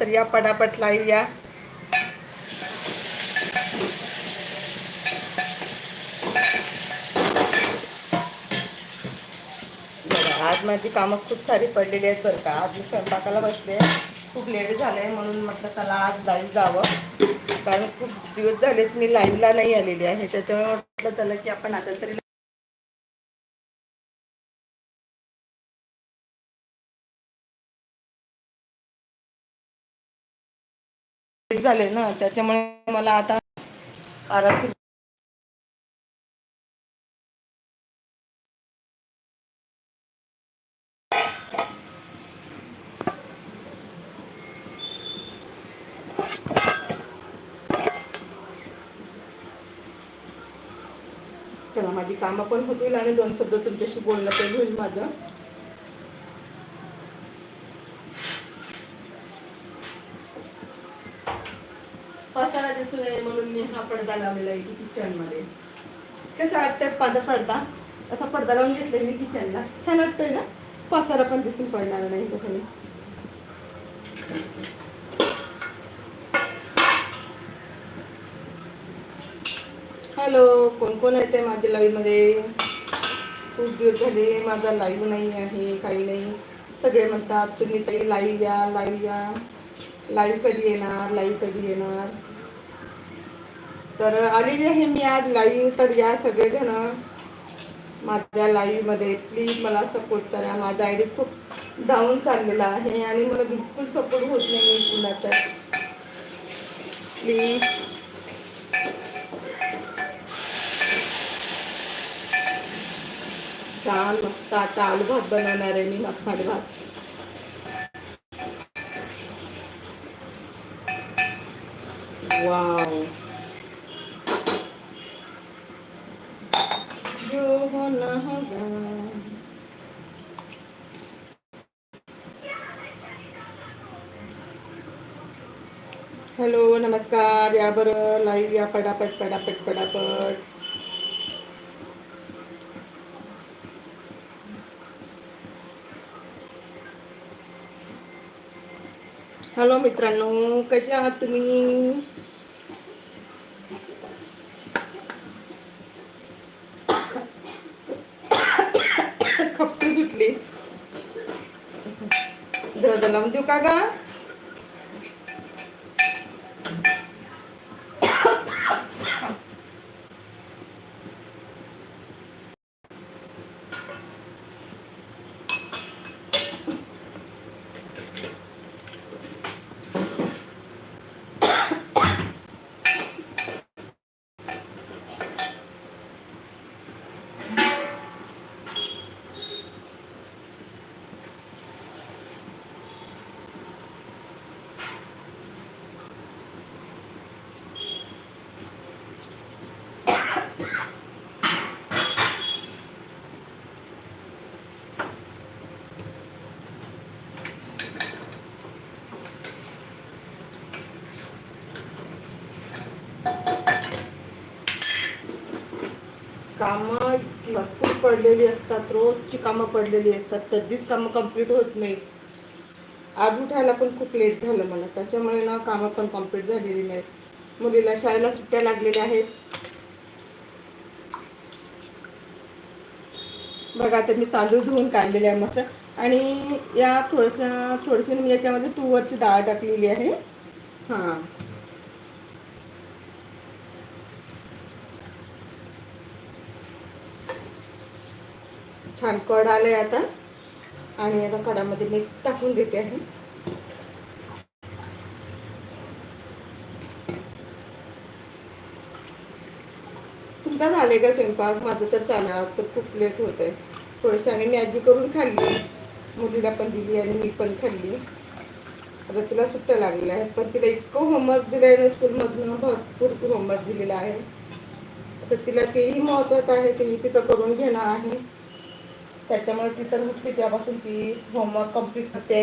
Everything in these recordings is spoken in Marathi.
तर या पटापट लाई या आज माझी कामं खूप सारी पडलेली आहेत बरं का. आज मी स्वयंपाकाला बसले खूप लेट झालंय म्हणून म्हटलं त्याला आज लाईव्ह जावं. कारण खूप दिवस झालेत मी लाईव्हला नाही आलेली आहे. त्याच्यामुळे म्हटलं त्याला की आपण आता तरी लेट झाले ना त्याच्यामुळे मला आता आराम माझी कामं पण होतील आणि दोन शब्द तुमच्याशी बोलणं पण होईल माझं पसारा दिसून नये म्हणून मी हा पडदा लावलेला आहे किचनमध्ये. कसं वाटतं पडदा पडदा असा पडदा लावून घेतलाय मी किचनला छान वाटतोय ना? पसारा पण दिसून पडणार नाही तसं हॅलो कोण कोण येते माझ्या लाईव्हमध्ये? खूप दिवस झाले माझा लाईव्ह नाही आहे काही नाही. सगळे म्हणतात तुम्ही तरी लाईव्ह या लाईव्ह या. लाईव्ह कधी येणार? लाईव्ह कधी येणार? तर आलेली आहे मी आज लाईव्ह तर या सगळेजण माझ्या लाईव्हमध्ये प्लीज मला सपोर्ट करा. माझा आयडी खूप डाऊन चाललेला आहे आणि मला बिलकुल सपोर्ट होत नाही कुणाचा. प्लीज छान मस्त आता आलू भात बनवणार आहे मी मसाले भात. वाव जो होना होगा हॅलो नमस्कार या बरं लाईव्ह या पटापट पटापट पटापट हॅलो मित्रांनो कसे आहात तुम्ही जरा लावून देऊ कामं इतकी भरपूर पडलेली असतात रोजची कामं पडलेली असतात कधीच कामं कंप्लीट होत नाही आज उठायला पण खूप लेट झालं मला त्याच्यामुळे ना कामं पण कंप्लीट झालेली नाहीत. मुलीला शाळेला सुट्ट्या लागलेल्या आहेत. बघा आता मी तांदूळ धुवून काढलेले आहे मस्त. आणि या थोडंसं थोडीशी मी याच्यामध्ये तुवरची डाळ टाकलेली आहे. हां. छान कड आहे आता. आणि आता कडामध्ये मी टाकून देते आहे. तुमचा झाले का स्वयंपाक. माझं तर चालणार तर खूप लेट होत आहे थोडीशी आम्ही मॅगी करून खाल्ली. मुलीला पण दिली आणि मी पण खाल्ली. आता तिला सुट्ट्या लागलेल्या आहेत पण तिला इतकं होमवर्क दिलं आहे ना स्कूलमधून भरपूर होमवर्क दिलेला आहे. तर तिला तेही महत्वाचं आहे तेही तिचं करून घेणं आहे. त्याच्यामुळे ती तर उठली त्यापासून ती होमवर्क कंप्लीट करते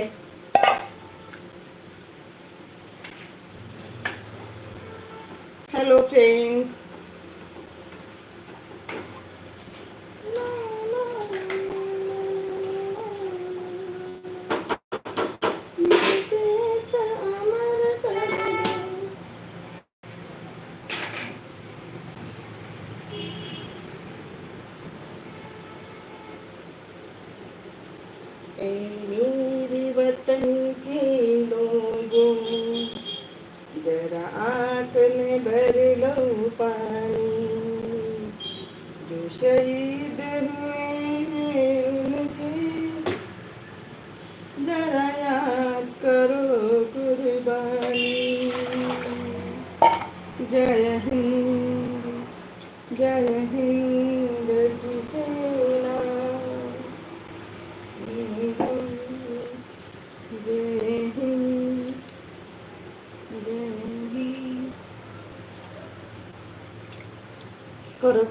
हॅलो फ्रेंड जो शहीद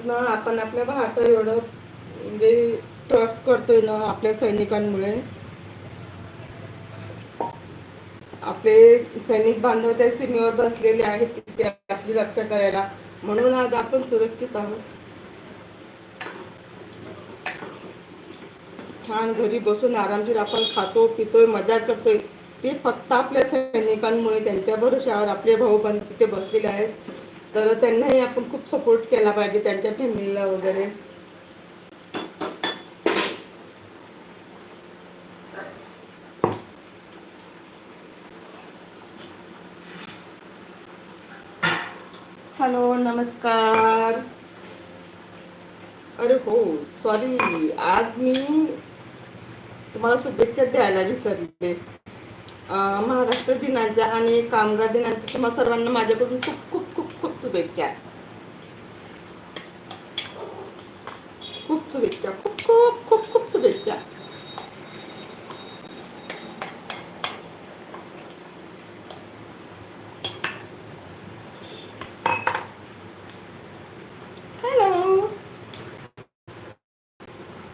खरंच ना आपण आपल्या भारतात एवढं म्हणजे ट्रक करतोय ना आपल्या सैनिकांमुळे. आपले सैनिक बांधव त्या सीमेवर बसलेले आहेत तिथे आपली रक्षा करायला. म्हणून आज आपण सुरक्षित आहोत. छान घरी बसून आरामशीर आपण खातो पितोय मजा करतोय. ते फक्त आपल्या सैनिकांमुळे त्यांच्या भरोशावर आपले भाऊ बंद तिथे बसलेले आहेत. तर त्यांनाही आपण खूप सपोर्ट केला पाहिजे त्यांच्या फॅमिलीला वगैरे. हॅलो नमस्कार. अरे हो सॉरी आज मी तुम्हाला शुभेच्छा द्यायला विसरले. महाराष्ट्र दिनाच्या आणि कामगार दिनाच्या तुम्हाला सर्वांना माझ्याकडून खूप खूप शुभेच्छा खूप शुभेच्छा खूप खूप खूप खूप शुभेच्छा हॅलो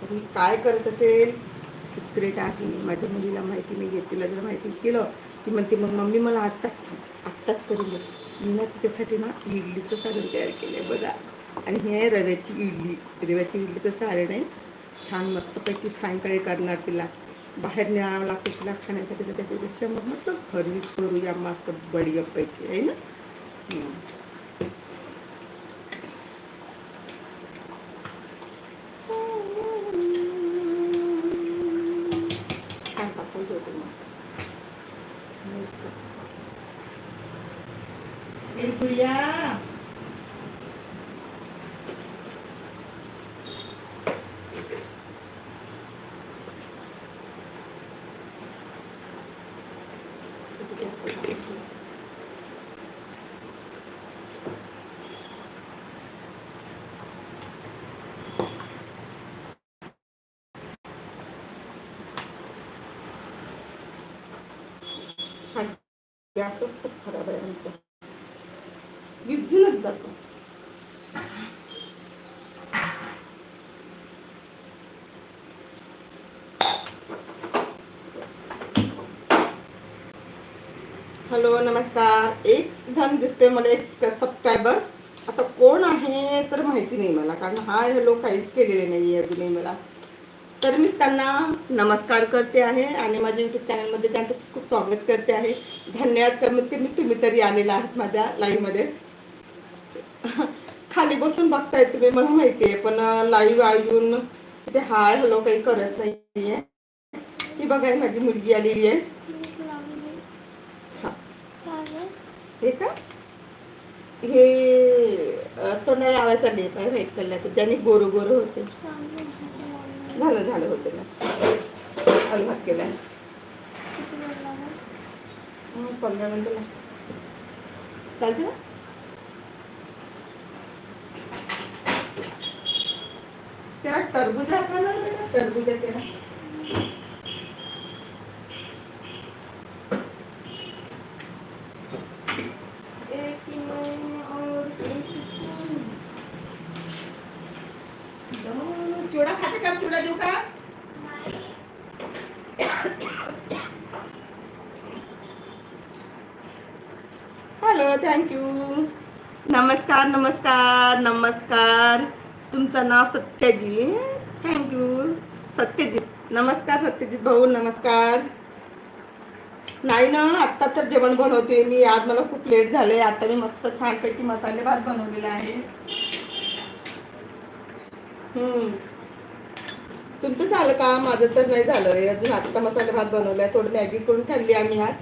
मी काय करत असेल? सिक्रेट आहे. माझ्या मुलीला माहिती मी घेते तिला जर माहिती केलं ती म्हणते मग मम्मी मला आत्ताच आत्ताच करून घेतो मी ना तिच्यासाठी ना इडलीचं सारण तयार केलं आहे बघा. आणि हे आहे रव्याची इडली. रव्याची इडलीचं सारण आहे. छान मस्तपैकी सायंकाळी करणार तिला. बाहेर न्यावं लागतं तिला खाण्यासाठी तर त्याच्यापेक्षा मग म्हटलं घरीच करूया मस्त बढिया पैकी आहे ना हम्म. छान टाकून ठेवते मस्त ए गुडिया हा गॅसच खूप खराब आहे आमचा. विजूनच जातो. हॅलो नमस्कार. एक जण दिसते मला एक सबस्क्रायबर आता कोण आहे तर माहिती नाही मला कारण हा हॅलो काहीच केलेले नाही अजूनही मला. तर मी त्यांना नमस्कार करते आहे आणि माझ्या युट्यूब चॅनलमध्ये त्यांचं खूप स्वागत करते आहे. धन्यवाद. कमीत कमी तुम्ही तरी आलेला आहात माझ्या लाईव्हमध्ये खाली बसून बघताय तुम्ही मला माहिती आहे पण लाईव्ह येऊन ते हाय हॅलो काही करत नाही आहे ही बघा माझी मुलगी आलेली आहे. हे का? हे तो नाही लावायचा आले आहे व्हाईट कलर त्याने गोरो गोरो होते. झालं झालं होते ना. अलभात केलाय. पंधरा मिनिटं चालते ना? त्याला टरबुजा खाणार बेटा टरबुजा त्याला. भाऊ नमस्कार. नाही ना आत्ता तर जेवण बनवते. मी आज मला खूप लेट झाले आता मी मस्त छानपैकी मसाले भात बनवलेला आहे. तुमचं झालं का? माझं तर नाही झालं. अजून आत्ता मसाले भात बनवलाय. थोडी मॅगी करून खाल्ली आम्ही आज.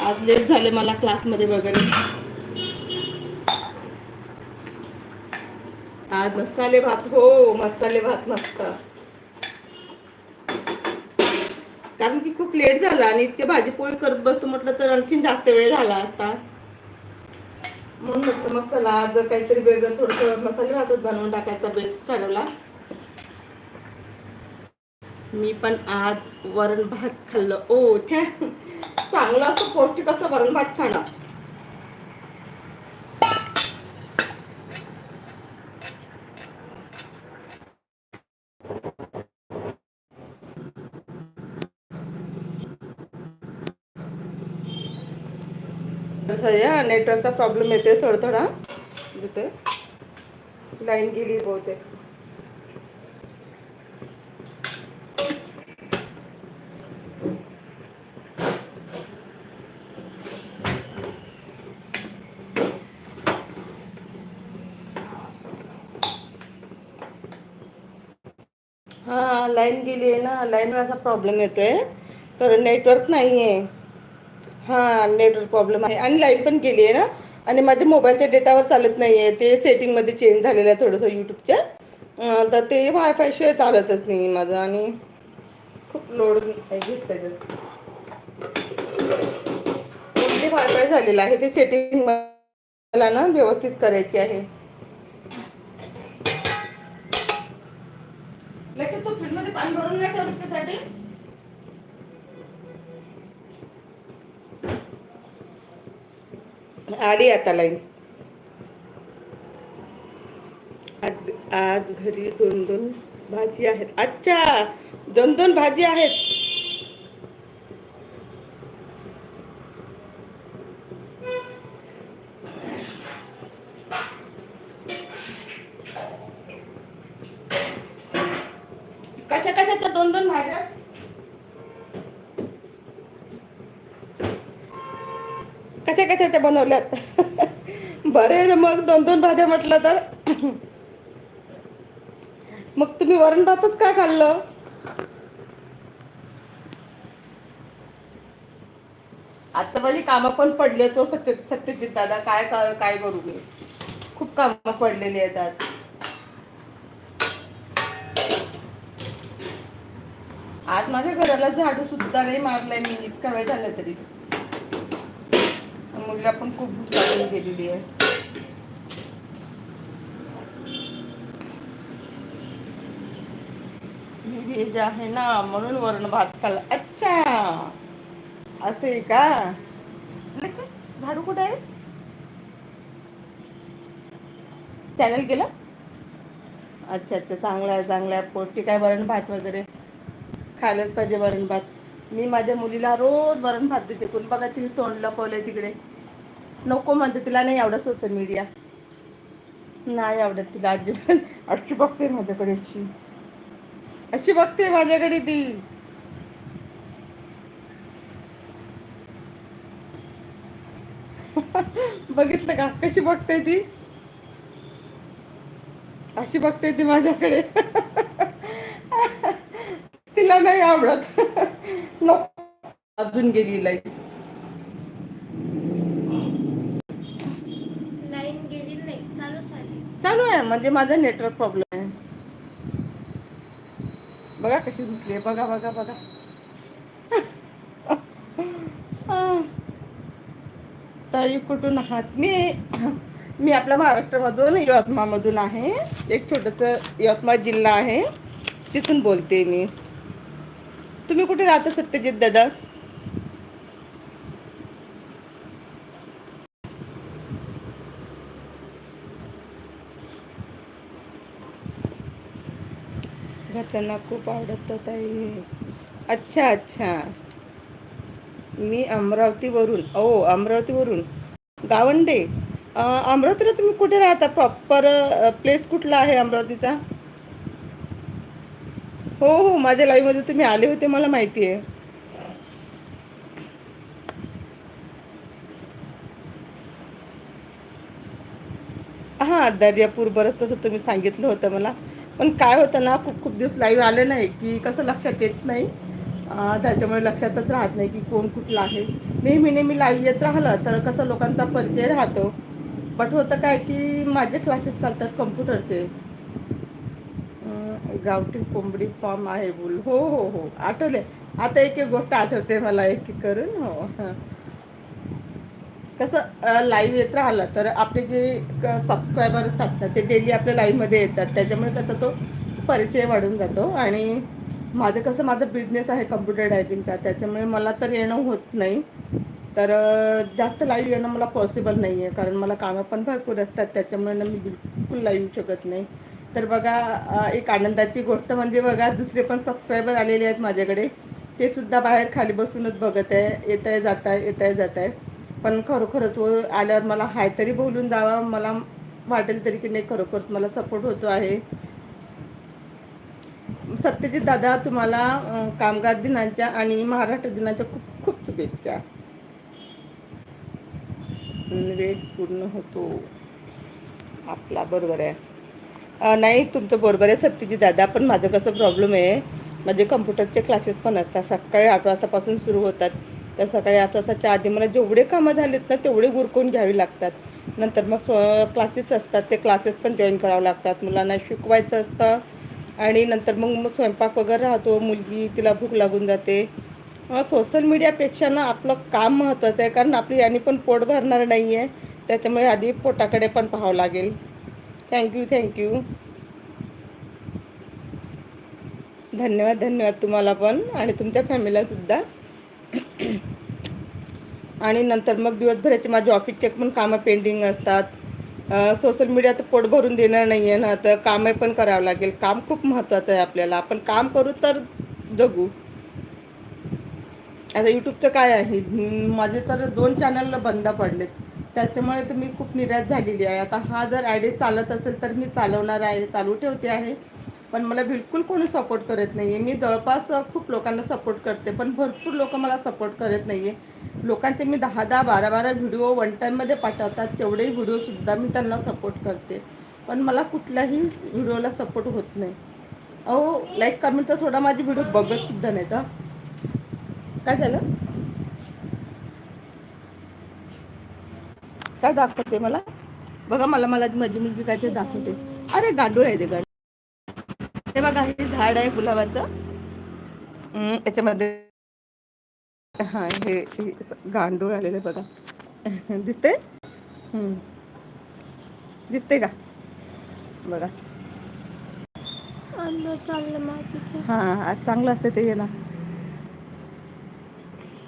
आज लेट झाले मला क्लासमध्ये वगैरे. आज मसाले भात हो मसाले भात मस्त. कारण की खूप लेट झाला आणि इतके भाजी पोळी करत बसतो म्हटलं तर आणखीन जास्त वेळ झाला असता. म्हणून म्हटलं मग चला आज काहीतरी वेगळं थोडस मसाले भातच बनवून टाकायचा बेस्ट ठरवला. मी पण आज वरण भात खाल्लं. ओ ठ्या चांगलं असतं पौष्टिक असतं वरण भात खाणं. सर नेटवर्कचा प्रॉब्लेम येते थोडं थोडा तिथे लाईन गेली बहुतेक. हा लाईन गेली आहे ना लाईनचा प्रॉब्लेम येतोय. तर नेटवर्क नाही आहे हां नेटवर्क प्रॉब्लेम आहे. आणि लाइट पण गेली आहे ना? आणि माझ्या मोबाईलच्या डेटावर चालत नाही आहे ते सेटिंगमध्ये चेंज झालेलं आहे थोडंसं यूट्यूबच्या तर ते वायफाय शिवाय चालतच नाही माझं. आणि खूप लोड घेत त्याच्यात. ते वायफाय झालेलं आहे? ते सेटिंग मला ना व्यवस्थित करायची आहे. लगेच तो फ्रीजमध्ये पाणी भरून नाही ठेवलं त्यासाठी? आली आता लाईन. आज आज घरी दोन दोन भाजी आहेत. अच्छा दोन दोन भाजी आहेत कशा कशाच्या दोन दोन भाज्या त्याच्या बनवल्यात. बरे मग? दोन दोन भाज्या म्हटलं तर. मग तुम्ही वरण भातच काय खाल्लं? आता माझी कामं पण पडले तो हो, सत्य सत्यजित दादा काय काय करू मी? खूप कामं पडलेली आहेत आज. आज माझ्या घराला झाडू सुद्धा नाही मारलाय मी. इतका वेळ झाला तरी. मुलीला पण खूप भूक लागून गेलेली आहे. मी व्हेज आहे ना म्हणून वरण भात खाल्ला. अच्छा! असे का? झाडू कुठे आहे? चॅनल गेलं अच्छा अच्छा चांगलं आहे चांगलं आहे. पोटी काय वरण भात वगैरे? खायलाच पाहिजे वरण भात. मी माझ्या मुलीला रोज वरण भात देते. कोण बघा तिने तोंड लपवलंय तिकडे. नको म्हणते तिला नाही आवडत सोशल मीडिया नाही आवडत तिला अजिबात. अशी बघते माझ्याकडे अशी. अशी बघते माझ्याकडे ती. बघितलं का? कशी बघते ती? अशी बघते ती माझ्याकडे. तिला नाही आवडत. नको. अजून गेली लाइट लाईन गेली नाही चालूच आली नाही म्हणजे माझा नेटवर्क प्रॉब्लेम आहे. बघा कशी दिसली बघा बघा बघा. ताई कुठून आहात? मी मी आपल्या महाराष्ट्रामधून यवतमाळमधून आहे. एक छोटंसं यवतमाळ जिल्हा आहे. तिथून बोलते मी. तुम्ही कुठे राहता सत्यजित दादा? घरच्यांना खूप आवडतं ताई. अच्छा अच्छा. मी अमरावतीवरून ओ अमरावतीवरून. गावंडे अमरावतीला तुम्ही कुठे राहता? प्रॉपर प्लेस कुठला आहे अमरावतीचा? हो हो माझ्या लाईव्हमध्ये तुम्ही आले होते मला माहिती आहे. हां दर्यापूर बरंच तसं तुम्ही सांगितलं होतं मला. पण काय होतं ना खूप खूप दिवस लाईव्ह आले नाही की कसं लक्षात येत नाही. त्याच्यामुळे लक्षातच राहत नाही की कोण कुठला आहे. नेहमी नेहमी लाईव्ह येत राहिलं तर कसं लोकांचा परिचय राहतो. बट होतं काय की माझे क्लासेस चालतात कम्प्युटरचे गावठी कोंबडी फॉर्म आहे बोल. हो हो हो. आठवले आता एक एक गोष्ट आठवते मला एक एक करून. हो. कसं लाईव्ह येत राहिलं तर आपले जे सबस्क्रायबर असतात ना ते डेली आपल्या लाईव्हमध्ये येतात. त्याच्यामुळे कसं तो परिचय वाढून जातो. आणि माझं कसं माझं बिझनेस आहे कम्प्युटर टायपिंगचा त्याच्यामुळे मला तर येणं होत नाही. तर जास्त लाईव्ह येणं मला पॉसिबल नाही आहे कारण मला कामं पण भरपूर असतात. त्याच्यामुळे ना मी बिलकुल लाईव्ह येऊ शकत नाही. तर बघा एक आनंदाची गोष्ट म्हणजे बघा दुसरे पण सबस्क्रायबर आलेले आहेत माझ्याकडे. ते सुद्धा बाहेर खाली बसूनच बघत आहे. येत आहे जात आहे येत आहे जात आहे. पण खरोखरच व आल्यावर मला हाय तरी बोलून जावा मला वाटेल तरी की नाही खरोखर मला सपोर्ट होतो आहे. सत्यजित दादा तुम्हाला कामगार दिनाच्या आणि महाराष्ट्र दिनाच्या खूप खूप शुभेच्छा. वेळ पूर्ण होतो. आपला बरोबर आहे. नाही तुमचं बरोबर आहे सत्यजित दादा पण माझं कसं प्रॉब्लेम आहे माझे कम्प्युटरचे क्लासेस पण असतात. सकाळी आठ वाजतापासून सुरू होतात. तर सकाळी आठ वाजताच्या आधी मला जेवढे कामं झालेत ना तेवढे गुरकून घ्यावी लागतात. नंतर मग स्व क्लासेस असतात ते क्लासेस पण जॉईन करावं लागतात. मुलांना शिकवायचं असतं. आणि नंतर मग मग स्वयंपाक वगैरे राहतो. मुलगी तिला भूक लागून जाते. सोशल मीडियापेक्षा ना आपलं काम महत्त्वाचं आहे. कारण आपली याने पण पोट भरणार नाही आहे त्याच्यामुळे आधी पोटाकडे पण पाहावं लागेल. थँक्यू थँक्यू धन्यवाद धन्यवाद तुम्हाला पण. आणि तुमच्या फॅमिलीलासुद्धा आणि नंतर मग दिवसभराचे माझे ऑफिसचे पण कामं पेंडिंग असतात. सोशल मीडिया तर पोट भरून देणार नाही आहे ना तर कामं पण करावं लागेल. काम खूप महत्त्वाचं आहे आपल्याला. आपण काम करू तर जगू. आता यूट्यूबचं काय आहे? माझे तर दोन चॅनल बंद पडलेत. त्याच्यामुळे तर मी खूप निराश झालेली आहे. आता हा जर आयडी चालत असेल तर मी चालवणार आहे चालू ठेवते आहे. पण मला बिलकुल कोणी सपोर्ट करत नाही आहे मी जवळपास खूप लोकांना सपोर्ट करते पण भरपूर लोक मला सपोर्ट करत नाही आहे लोकांचे मी दहा दहा बारा बारा व्हिडिओ वन टाईममध्ये पाठवतात तेवढेही व्हिडिओसुद्धा मी त्यांना सपोर्ट करते. पण मला कुठल्याही व्हिडिओला सपोर्ट होत नाही. अहो लाईक कमेंट तर थोडा माझी व्हिडिओ बघतसुद्धा नाही का काय झालं? काय दाखवते मला? बघा मला मला माझी मुलगी काय ते दाखवते. अरे गांडूळ आहे ते गांडूळ. हे बघा हे झाड आहे गुलाबाचं. याच्यामध्ये हा हे गांडूळ आलेलं बघा. दिसते. दिसते का? बघा. हा आज चांगलं असतं ते ना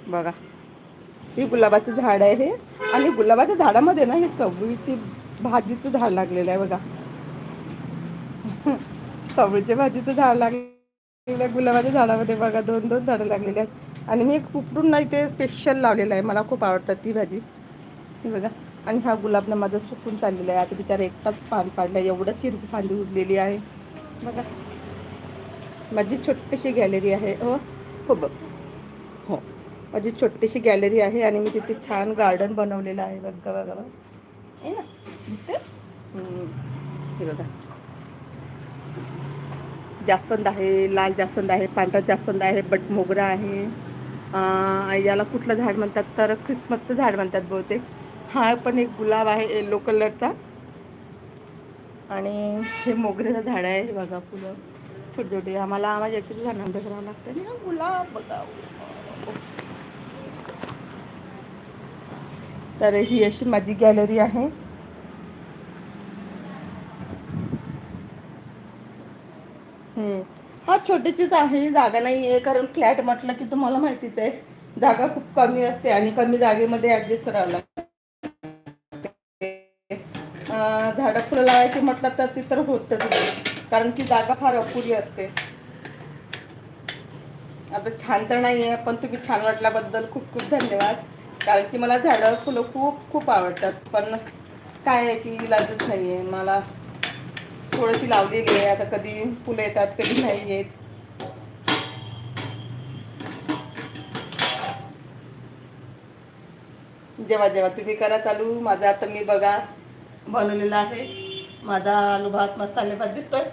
बघा. हे गुलाबाचं झाड आहे हे. आणि गुलाबाच्या झाडामध्ये ना हे चवळीची भाजीचं झाड लागलेलं आहे बघा. चवळीच्या भाजीचं झाड लागलेलं आहे. गुलाबाच्या झाडामध्ये बघा दोन दोन झाडं लागलेली आहेत. आणि मी एक उपटून नाही ते स्पेशल लावलेलं आहे. मला खूप आवडतात ती भाजी. हे बघा. आणि हा गुलाबनं माझा सुकून चाललेला आहे. आता बिचारा एकटाच पान पाडलं. एवढं हिरवी फांदी उरलेली आहे. बघा. माझी छोटीशी गॅलरी आहे. हो. हो बघ. हो. माझी छोटीशी गॅलरी आहे आणि मी तिथे छान गार्डन बनवलेलं आहे. बघा बघा बघा. आहे ना. हे बघा. जास्वंद आहे. लाल जास्वंद आहे. पांढरा जास्वंद आहे. बट मोगरा आहे. याला कुठलं झाड म्हणतात? तर ख्रिसमसचं झाड म्हणतात बहुतेक. हा पण एक गुलाब आहे येलो कलरचा आणि हे मोगऱ्याचं झाड आहे हे बघा फुलं. छोटे छोटे आम्हाला आम्हाला याच्यात झाडांना करावं लागतं. आणि हा गुलाब बघा. तर ही अशी माझी गॅलरी आहे. हम्म. छोटीशीच आहे जागा नाही आहे कारण फ्लॅट म्हटलं की तुम्हाला माहितीच आहे जागा खूप कमी असते आणि कमी जागेमध्ये ऍडजस्ट करावं लागते. झाडं फुलं लावायची म्हटलं तर ती तर होतच कारण ती जागा फार अपुरी असते. आता छान तर नाही आहे पण तुम्ही छान वाटल्याबद्दल खूप खूप धन्यवाद. कारण की मला झाडं फुलं खूप खूप आवडतात पण काय आहे की इलाजच नाही आहे मला थोडीशी लावलेली आहे. आता कधी फुलं येतात कधी नाही येत. जेव्हा जेव्हा तुम्ही करा चालू माझा आता मी बघा बनवलेला आहे. माझा आलू भात मस्त भात दिसतोय.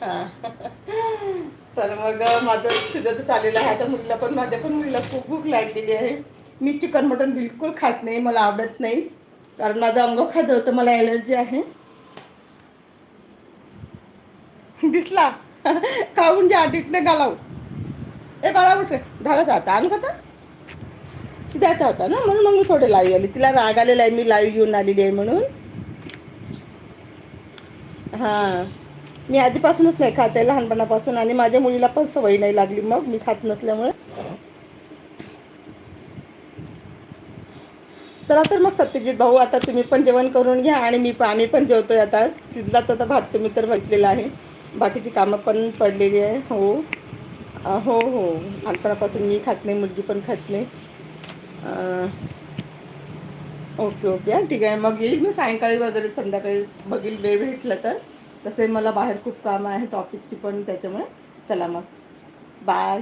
हां. तर मग माझं शिजत चाललेलं आहे. आता मुलीला पण माझ्या पण मुलीला खूप भूक लागलेली आहे. मी चिकन मटन बिलकुल खात नाही मला आवडत नाही. कारण माझं अंग खात होतं मला ॲलर्जी आहे. दिसला. खाऊन घ्या टिकने घालाव. ए बाळा उठ रे. जाता होता आणू का तर? होता ना म्हणून मग मी थोडे लाईव्ह आली. तिला राग आलेला आहे मी लाईव्ह घेऊन आलेली आहे म्हणून. हां. मी आधीपासूनच नाही खात आहे लहानपणापासून. आणि माझ्या मुलीला पण सवय नाही लागली मग मी खात नसल्यामुळे. चला तर मग सत्यजित भाऊ आता तुम्ही पण जेवण करून घ्या. आणि मी पण आम्ही पण जेवतोय आता. शिजलाच आता भात तुम्ही तर बघितलेला आहे. बाकीची कामं पण पडलेली आहे हो. हो हो. लहानपणापासून मी खात नाही मुलगी पण खात नाही. Okay okay. हां ठीक आहे. मग येईल मी सायंकाळी वगैरे संध्याकाळी बघील वेळ भेटलं तर. तसे मला बाहेर खूप कामं आहेत ऑफिसची पण त्याच्यामुळे. चला मग. बाय